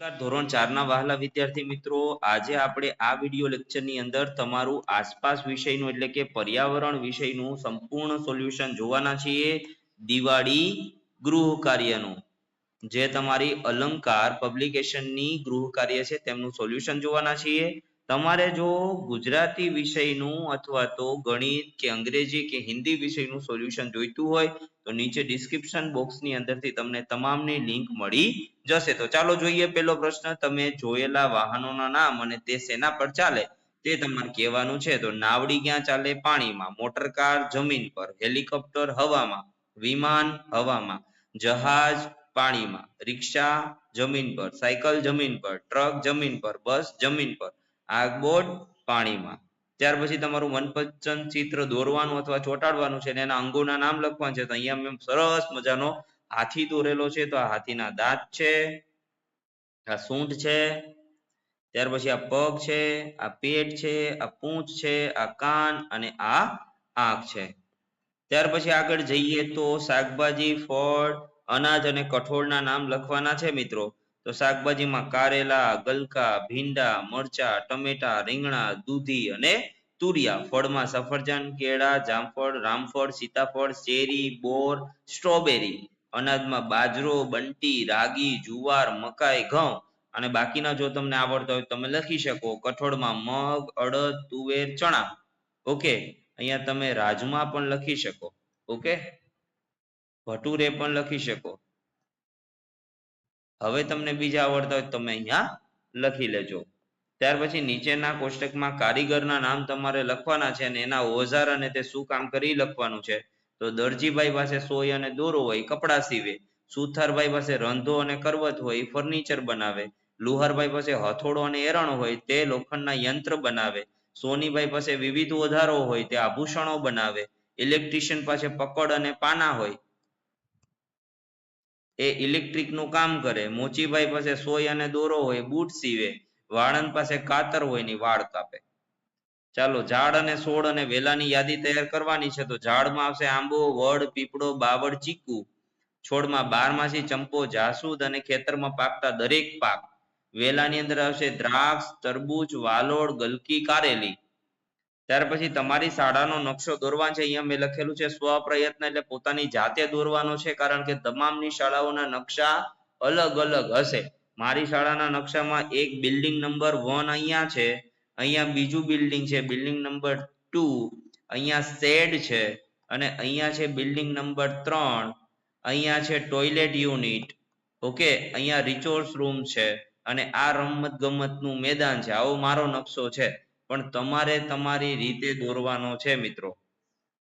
નમસ્કાર. ધોરણ ચારના વહાલા વિદ્યાર્થી મિત્રો, આજે આપણે આ વિડિયો લેક્ચરની અંદર તમારું આસપાસ વિષયનું એટલે કે પર્યાવરણ વિષયનું સંપૂર્ણ સોલ્યુશન જોવાના છીએ. દિવાળી ગૃહ કાર્યનું. જે તમારી અલંકાર પબ્લિકેશનની ગૃહ કાર્ય છે, તેમનું સોલ્યુશન જોવાના છીએ. તમારે જો ગુજરાતી વિષયનું અથવા તો ગણિત કે અંગ્રેજી કે હિન્દી વિષયનું સોલ્યુશન જોઈતું હોય, તો નીચે ડિસ્ક્રિપ્શન બોક્સની અંદરથી તમને તમામની લિંક મળી જશે. તો ચાલો જોઈએ પેલો પ્રશ્ન. તમે જોયેલા વાહનોના નામ અને તે શેના પર ચાલે? તે તમારે કહેવાનું છે, તો નાવડી ક્યાં ચાલે? પાણીમાં. મોટર કાર જમીન પર. હેલિકોપ્ટર હવામાં. વિમાન હવામાં. જહાજ પાણીમાં. રિક્ષા જમીન પર. સાયકલ જમીન પર. ટ્રક જમીન પર. બસ જમીન પર. આગબોટ પાણીમાં. ત્યાર પછી તમારું મનપસંદ ચિત્ર દોરવાનું અથવા ચોંટાડવાનું છે એના અંગોના નામ લખવાનું છે. તો અહીંયા મેં સરસ મજાનો હાથી દોરેલો છે. તો આ હાથીના દાંત છે, આ સૂંઢ છે, ત્યાર પછી આ પગ છે, આ પેટ છે, આ પૂંછ છે, આ કાન અને આ આંખ છે. ત્યાર પછી આગળ જઈએ તો શાકભાજી, ફળ, અનાજ અને કઠોળના નામ લખવાના છે મિત્રો. તો શાકભાજીમાં કારેલા, ગલકા, ભીંડા, મરચા, ટમેટા, રીંગણા, દૂધી અને તુરિયા. ફળમાં સફરજન, કેળા, જામફળ, રામફળ, સીતાફળ, શેરી, બોર, સ્ટ્રોબેરી. અનાજમાં બાજરો, બંટી, રાગી, જુવાર, મકાઈ, ઘઉં. અને બાકીના જો તમને આવડતા હોય તમે લખી શકો કઠોળમાં મગ, અડદ, તુવેર, ચણા. ઓકે? અહીંયા તમે રાજમા પણ લખી શકો. ઓકે? ભટુરે પણ લખી શકો. હવે તમને બીજા આવડતા હોય તમે અહીંયા લખી લેજો. ત્યાર પછી નીચેના કોષ્ટકમાં કારીગરના નામ તમારે લખવાના છે અને એના ઓઝાર અને તે શું કામ કરી લખવાનું છે. તો દરજીભાઈ પાસે સોય અને દોરો હોય કપડા સીવે. સુથારભાઈ પાસે રંધો અને કરવત હોય ફર્નિચર બનાવે. લુહારભાઈ પાસે હથોડો અને એરણ હોય, તે લોખંડના યંત્ર બનાવે. સોનીભાઈ પાસે વિવિધ ઓધારો હોય, તે આભૂષણો બનાવે. ઇલેક્ટ્રિશિયન પાસે પકડ અને પાના હોય. એ ઇલેક્ટ્રિકનું કામ કરે. મોચીભાઈ પાસે સોય અને દોરો હોય, બૂટ સીવે. વાળંદ પાસે કાતર હોયની વાળ કાપે. ચાલો, ઝાડ અને છોડ અને વેલાની યાદી તૈયાર કરવાની છે. તો ઝાડમાં આવશે આંબો, વડ, પીપળો, બાવળ, ચીકુ. છોડમાં બારમાસી ચંપો, જાસૂદ અને ખેતરમાં પાકતા દરેક પાક. વેલાની અંદર આવશે દ્રાક્ષ, તરબૂચ વાલોડ ગલકી, કારેલી. ત્યાર પછી તમારી શાળાનો નકશો દોરવાનો છે. અહીંયા મેં લખેલું છે સ્વ પ્રયત્ન એટલે પોતાની જાતે દોરવાનો છે, કારણ કે તમામની શાળાઓના નકશા અલગ અલગ હશે. મારી શાળાના નકશામાં એક બિલ્ડિંગ નંબર વન અહીંયા છે, અહીંયા બીજું બિલ્ડિંગ છે, બિલ્ડિંગ નંબર ટુ, અહીંયા શેડ છે, અને અહીંયા છે બિલ્ડિંગ નંબર ત્રણ, અહીંયા છે ટોયલેટ યુનિટ, ઓકે, અહીંયા રિસોર્સ રૂમ છે, અને આ રમત ગમતનું મેદાન છે. આવો મારો નકશો છે. પણ તમારે તમારી રીતે દોરવાનો છે મિત્રો.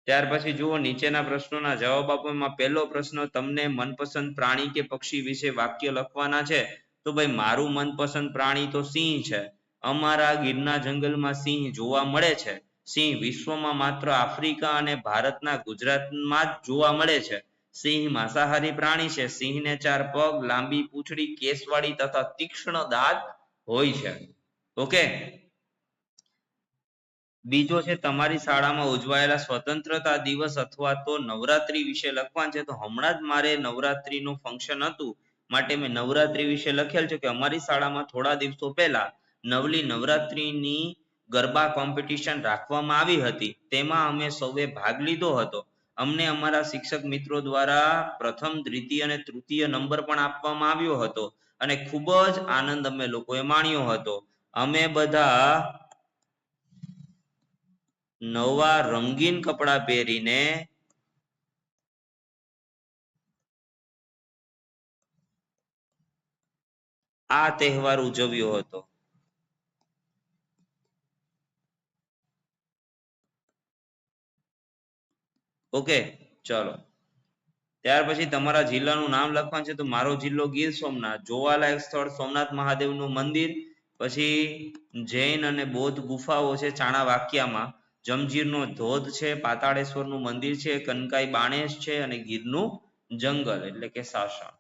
ત્યાર પછી જુઓ, નીચેના પ્રશ્નોના જવાબ આપવામાં પહેલો પ્રશ્ન, તમને મનપસંદ પ્રાણી કે પક્ષી વિશે વાક્ય લખવાના છે? તો ભાઈ, મારું મનપસંદ પ્રાણી તો સિંહ છે. અમારા ગીરના જંગલમાં સિંહ જોવા મળે છે. સિંહ વિશ્વમાં માત્ર આફ્રિકા અને ભારતના ગુજરાતમાં જ જોવા મળે છે. સિંહ માંસાહારી પ્રાણી છે. સિંહને ચાર પગ, લાંબી પૂંછડી, કેસવાળી તથા તીક્ષ્ણ દાંત હોય છે. ઓકે? બીજો છે, તમારી શાળામાં ઉજવાયેલા સ્વતંત્રતા દિવસ અથવા તો નવરાત્રી વિશે લખવાનું છે. તો હમણાં જ મારે નવરાત્રીનું ફંક્શન હતું. માટે મેં નવરાત્રી વિશે લખેલ છે કે અમારી શાળામાં થોડા દિવસો પહેલા નવલી નવરાત્રીની ગરબા કોમ્પિટિશન રાખવામાં આવી હતી. તેમાં અમે સૌએ ભાગ લીધો હતો. અમને અમારા શિક્ષક મિત્રો દ્વારા પ્રથમ, દ્વિતીય અને તૃતીય નંબર પણ આપવામાં આવ્યો હતો. અને ખૂબ જ આનંદ અમે લોકોએ માણ્યો હતો. અમે બધા નવા રંગીન કપડા પહેરીને આ તહેવાર ઉજવ્યો હતો. ઓકે ચલો. ત્યાર પછી તમારા જિલ્લાનું નામ લખવાનું છે તો મારો જિલ્લો ગીર સોમનાથ. જોવાલાયક સ્થળ સોમનાથ મહાદેવનું મંદિર, પછી જૈન અને બૌદ્ધ ગુફાઓ છે ચાણા વાક્યામાં. જમજીરનો ધોધ છે, પાતાળેશ્વરનું મંદિર છે, કનકાઈ બાણેશ છે અને ગીરનું જંગલ એટલે કે સાસણ.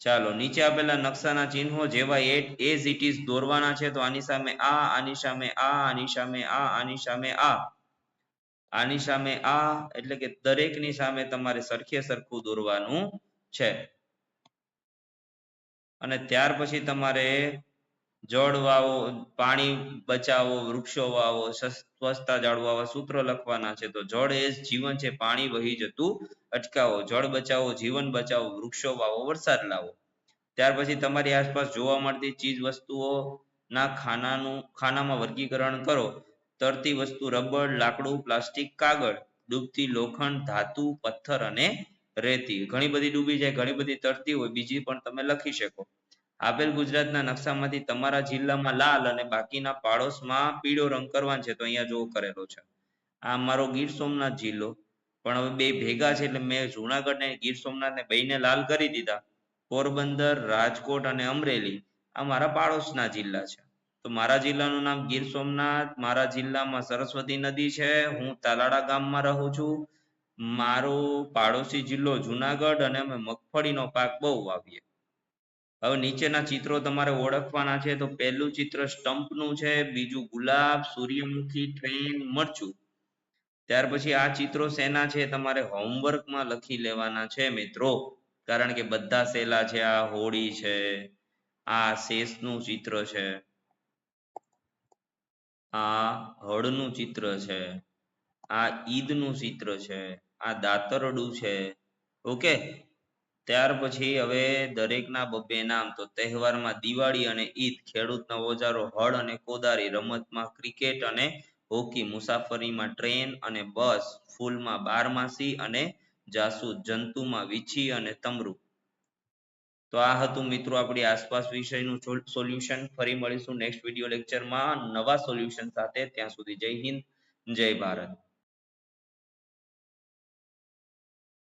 ચાલો, નીચે આપેલા નકશાના ચિહ્નો જેવા એઝ ઇટ ઇઝ દોરવાના છે, તો આની સામે આ, આની સામે આ, આની સામે આ, આની સામે આ. આની સામે આ એટલે કે દરેકની સામે તમારે સરખે સરખું દોરવાનું છે. અને ત્યાર પછી તમારે જળ વાવો, પાણી બચાવો, વૃક્ષો વાવો સ્વચ્છતા જાળવો સૂત્રો લખવાના છે. તો જળ એ જીવન છે. પાણી વહી જતું અટકાવો. જળ બચાવો, જીવન બચાવો, વૃક્ષો વાવો, વરસાદ લાવો. ત્યાર પછી તમારી આસપાસ જોવા મળતી ચીજ વસ્તુઓ ના ખાનાનું, ખાનામાં વર્ગીકરણ કરો. તરતી વસ્તુ રબર, લાકડું, પ્લાસ્ટિક, કાગળ, ડૂબતી લોખંડ, ધાતુ, પથ્થર અને રેતી. ઘણી બધી ડૂબી જાય, ઘણી બધી તરતી હોય, બીજી પણ તમે લખી શકો. આપેલ ગુજરાતના નકશામાંથી તમારા જિલ્લામાં લાલ અને બાકીના પાડોશમાં પીળો રંગ કરવાનો છે, તો અહીંયા જોવો કરેલો છે. આ મારો ગીર સોમનાથ જિલ્લો. પણ હવે બે ભેગા છે એટલે મેં જુનાગઢ ને ગીર સોમનાથ ને બેયને લાલ કરી દીધા. પોરબંદર, રાજકોટ અને અમરેલી આ મારા પાડોશના જિલ્લા છે. તો મારા જિલ્લાનું નામ ગીર સોમનાથ, મારા જિલ્લામાં સરસ્વતી નદી છે, હું તાલાડા ગામમાં રહું છું. મારો પાડોશી જિલ્લો જુનાગઢ અને અમે મગફળીનો પાક બહુ વાવીએ. હવે નીચેના ચિત્રો તમારે ઓળખવાના છે તો પહેલું ચિત્ર સ્ટમ્પનું છે, બીજું ગુલાબ, સૂર્યમુખી ટ્રેન મરચું. ત્યાર પછી આ ચિત્રો સેના છે તમારે હોમવર્કમાં લખી લેવાના છે મિત્રો. કારણ કે બધા સેલા છે, આ હોળી છે, આ શેષનું ચિત્ર છે, આ હળનું ચિત્ર છે, આ ઈદનું ચિત્ર છે, આ દાતરડું છે. ઓકે? ત્યાર પછી હવે દરેકના બબ્બે નામ તો તહેવારમાં દિવાળી અને ઈદ, ખેડૂતનો ઓજારો, હળ અને કોદારી, રમતમાં ક્રિકેટ અને હોકી, મુસાફરીમાં ટ્રેન અને બસ, ફૂલમાં બારમાસી અને જાસૂદ, જંતુમાં વીછી અને તમરુ. તો આ હતું મિત્રો આપણી આસપાસ વિષયનું સોલ્યુશન. ફરી મળીશું નેક્સ્ટ વીડિયો લેક્ચરમાં નવા સોલ્યુશન સાથે. ત્યાં સુધી જય હિન્દ, જય ભારત.